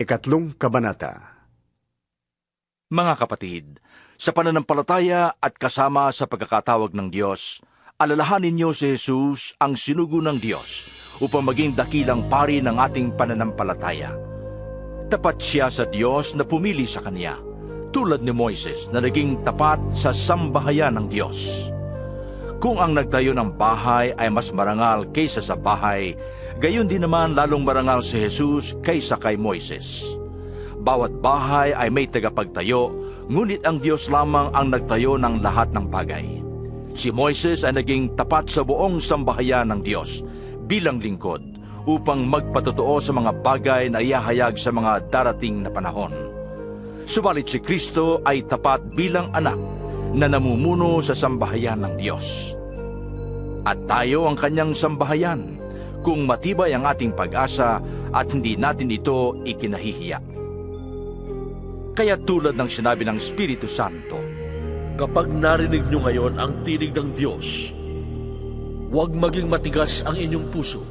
Ikatlong Kabanata Mga kapatid, sa pananampalataya at kasama sa pagkakatawag ng Diyos, alalahanin niyo si Jesus ang sinugo ng Diyos upang maging dakilang pari ng ating pananampalataya. Tapat siya sa Diyos na pumili sa Kanya, tulad ni Moises na naging tapat sa sambahayan ng Diyos. Kung ang nagtayo ng bahay ay mas marangal kaysa sa bahay, gayon din naman lalong marangal si Jesus kaysa kay Moises. Bawat bahay ay may tagapagtayo, ngunit ang Diyos lamang ang nagtayo ng lahat ng bagay. Si Moises ay naging tapat sa buong sambahayan ng Diyos bilang lingkod upang magpatotoo sa mga bagay na iyahayag sa mga darating na panahon. Subalit si Kristo ay tapat bilang anak na namumuno sa sambahayan ng Diyos. At tayo ang kanyang sambahayan kung matibay ang ating pag-asa at hindi natin ito ikinahihiya. Kaya tulad ng sinabi ng Espiritu Santo, Kapag narinig nyo ngayon ang tinig ng Diyos, huwag maging matigas ang inyong puso,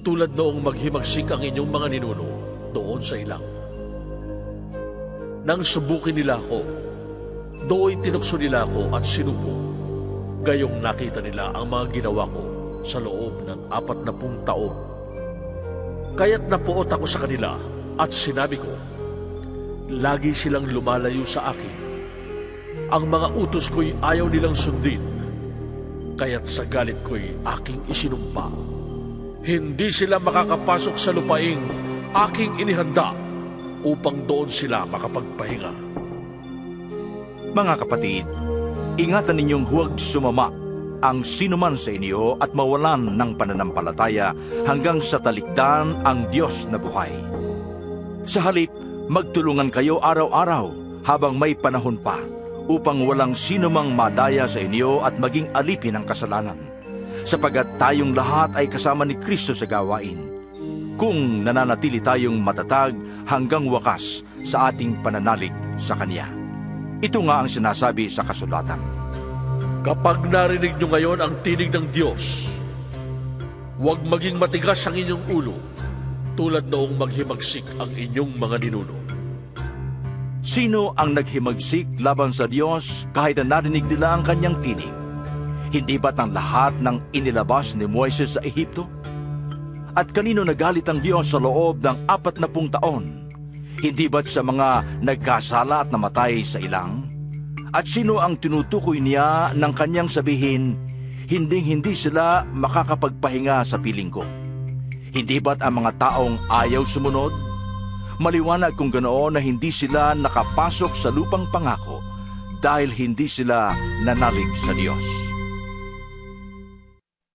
tulad noong maghimagsik ang inyong mga ninuno doon sa ilang. Nang subukin nila ako, doon tinukso nila ako at sinubo. Gayong nakita nila ang mga ginawa ko sa loob ng apat na pung taon. Kaya't napuot ako sa kanila at sinabi ko, Lagi silang lumalayo sa akin ang mga utos ko'y ayaw nilang sundin, kaya't sa galit ko'y aking isinumpa. Hindi sila makakapasok sa lupaing aking inihanda upang doon sila makapagpahinga. Mga kapatid, ingatan ninyong huwag sumama ang sinuman sa inyo at mawalan ng pananampalataya hanggang sa talikdan ang Diyos na buhay. Sa halip, magtulungan kayo araw-araw habang may panahon pa upang walang sino mang madaya sa inyo at maging alipin ng kasalanan, sapagat tayong lahat ay kasama ni Kristo sa gawain, kung nananatili tayong matatag hanggang wakas sa ating pananalig sa Kanya. Ito nga ang sinasabi sa kasulatan. Kapag narinig nyo ngayon ang tinig ng Diyos, huwag maging matigas ang inyong ulo, tulad noong maghimagsik ang inyong mga ninuno. Sino ang naghimagsik laban sa Diyos kahit na narinig nila ang kanyang tinig? Hindi ba't ang lahat ng inilabas ni Moises sa Ehipto? At kanino nagalit ang Diyos sa loob ng apat na pung taon? Hindi ba't sa mga nagkasala at namatay sa ilang? At sino ang tinutukoy niya ng kanyang sabihin, hinding-hindi sila makakapagpahinga sa piling ko? Hindi ba't ang mga taong ayaw sumunod? Maliwanag kung ganoon na hindi sila nakapasok sa lupang pangako dahil hindi sila nanalig sa Diyos.